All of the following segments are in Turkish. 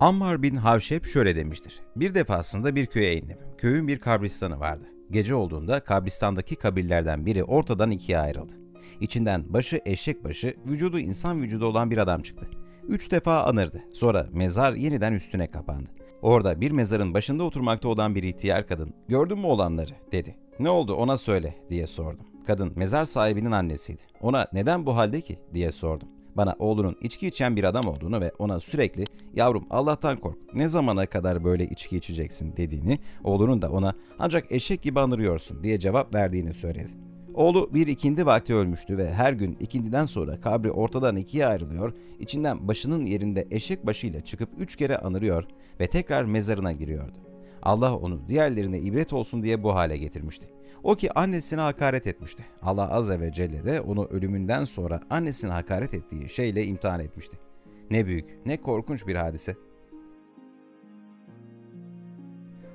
Ammar bin Havşep şöyle demiştir. Bir defasında bir köye indim. Köyün bir kabristanı vardı. Gece olduğunda kabristandaki kabirlerden biri ortadan ikiye ayrıldı. İçinden başı eşek başı, vücudu insan vücudu olan bir adam çıktı. Üç defa anırdı. Sonra mezar yeniden üstüne kapandı. Orada bir mezarın başında oturmakta olan bir ihtiyar kadın, gördün mü olanları dedi. Ne oldu ona söyle diye sordum. Kadın mezar sahibinin annesiydi. Ona neden bu halde ki diye sordum. Bana oğlunun içki içen bir adam olduğunu ve ona sürekli yavrum Allah'tan kork ne zamana kadar böyle içki içeceksin dediğini, oğlunun da ona ancak eşek gibi anırıyorsun diye cevap verdiğini söyledi. Oğlu bir ikindi vakti ölmüştü ve her gün ikindiden sonra kabri ortadan ikiye ayrılıyor, içinden başının yerinde eşek başıyla çıkıp üç kere anırıyor ve tekrar mezarına giriyordu. Allah onu diğerlerine ibret olsun diye bu hale getirmişti. O ki annesine hakaret etmişti. Allah Azze ve Celle de onu ölümünden sonra annesine hakaret ettiği şeyle imtihan etmişti. Ne büyük, ne korkunç bir hadise.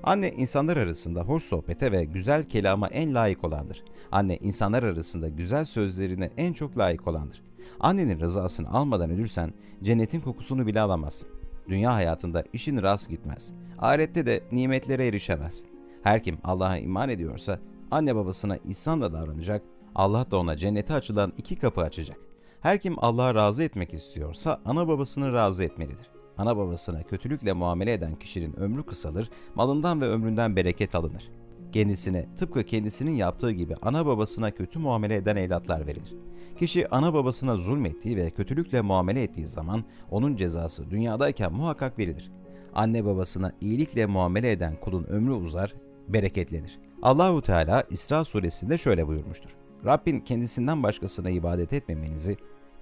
Anne insanlar arasında hoş sohbete ve güzel kelama en layık olandır. Anne insanlar arasında güzel sözlerine en çok layık olandır. Annenin rızasını almadan ölürsen cennetin kokusunu bile alamazsın. Dünya hayatında işin rast gitmez. Ahirette de nimetlere erişemezsin. Her kim Allah'a iman ediyorsa anne babasına ihsanla davranacak, Allah da ona cennete açılan iki kapı açacak. Her kim Allah'a razı etmek istiyorsa ana babasını razı etmelidir. Ana babasına kötülükle muamele eden kişinin ömrü kısalır, malından ve ömründen bereket alınır. Kendisine tıpkı kendisinin yaptığı gibi ana babasına kötü muamele eden evlatlar verilir. Kişi ana babasına zulmettiği ve kötülükle muamele ettiği zaman onun cezası dünyadayken muhakkak verilir. Anne babasına iyilikle muamele eden kulun ömrü uzar, bereketlenir. Allahu Teala İsra suresinde şöyle buyurmuştur. Rabbin kendisinden başkasına ibadet etmemenizi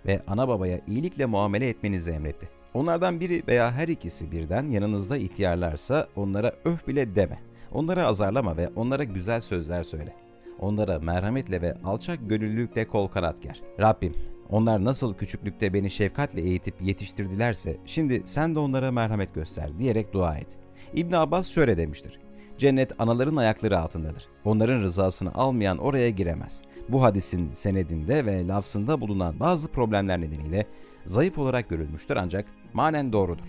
ve ana babaya iyilikle muamele etmenizi emretti. Onlardan biri veya her ikisi birden yanınızda ihtiyarlarsa onlara öf bile deme. Onları azarlama ve onlara güzel sözler söyle. Onlara merhametle ve alçak gönüllülükle kol kanat ger. Rabbim, onlar nasıl küçüklükte beni şefkatle eğitip yetiştirdilerse şimdi sen de onlara merhamet göster diyerek dua et. İbn Abbas şöyle demiştir. Cennet anaların ayakları altındadır. Onların rızasını almayan oraya giremez. Bu hadisin senedinde ve lafzında bulunan bazı problemler nedeniyle zayıf olarak görülmüştür ancak manen doğrudur.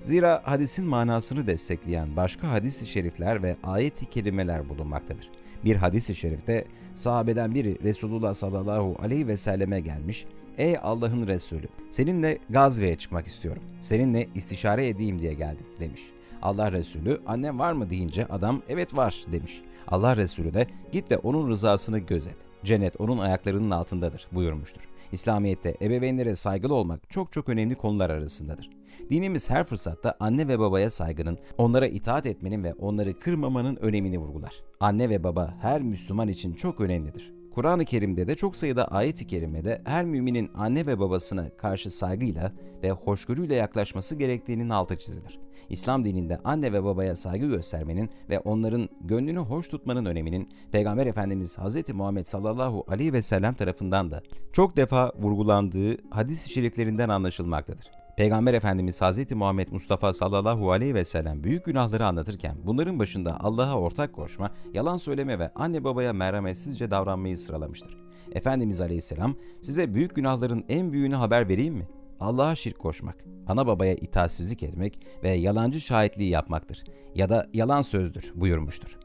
Zira hadisin manasını destekleyen başka hadis-i şerifler ve ayet-i kerimeler bulunmaktadır. Bir hadis-i şerifte sahabeden biri Resulullah sallallahu aleyhi ve selleme gelmiş, Ey Allah'ın Resulü, seninle gazveye çıkmak istiyorum. Seninle istişare edeyim diye geldim demiş. Allah Resulü annem var mı deyince adam evet var demiş. Allah Resulü de git ve onun rızasını gözet. Cennet onun ayaklarının altındadır buyurmuştur. İslamiyet'te ebeveynlere saygılı olmak çok çok önemli konular arasındadır. Dinimiz her fırsatta anne ve babaya saygının, onlara itaat etmenin ve onları kırmamanın önemini vurgular. Anne ve baba her Müslüman için çok önemlidir. Kur'an-ı Kerim'de de çok sayıda ayet-i kerimede her müminin anne ve babasına karşı saygıyla ve hoşgörüyle yaklaşması gerektiğinin altı çizilir. İslam dininde anne ve babaya saygı göstermenin ve onların gönlünü hoş tutmanın öneminin Peygamber Efendimiz Hz. Muhammed sallallahu aleyhi ve sellem tarafından da çok defa vurgulandığı hadis-i şeriflerinden anlaşılmaktadır. Peygamber Efendimiz Hz. Muhammed Mustafa sallallahu aleyhi ve sellem büyük günahları anlatırken bunların başında Allah'a ortak koşma, yalan söyleme ve anne babaya merhametsizce davranmayı sıralamıştır. Efendimiz aleyhisselam size büyük günahların en büyüğünü haber vereyim mi? Allah'a şirk koşmak, ana babaya itaatsizlik etmek ve yalancı şahitliği yapmaktır ya da yalan sözdür buyurmuştur.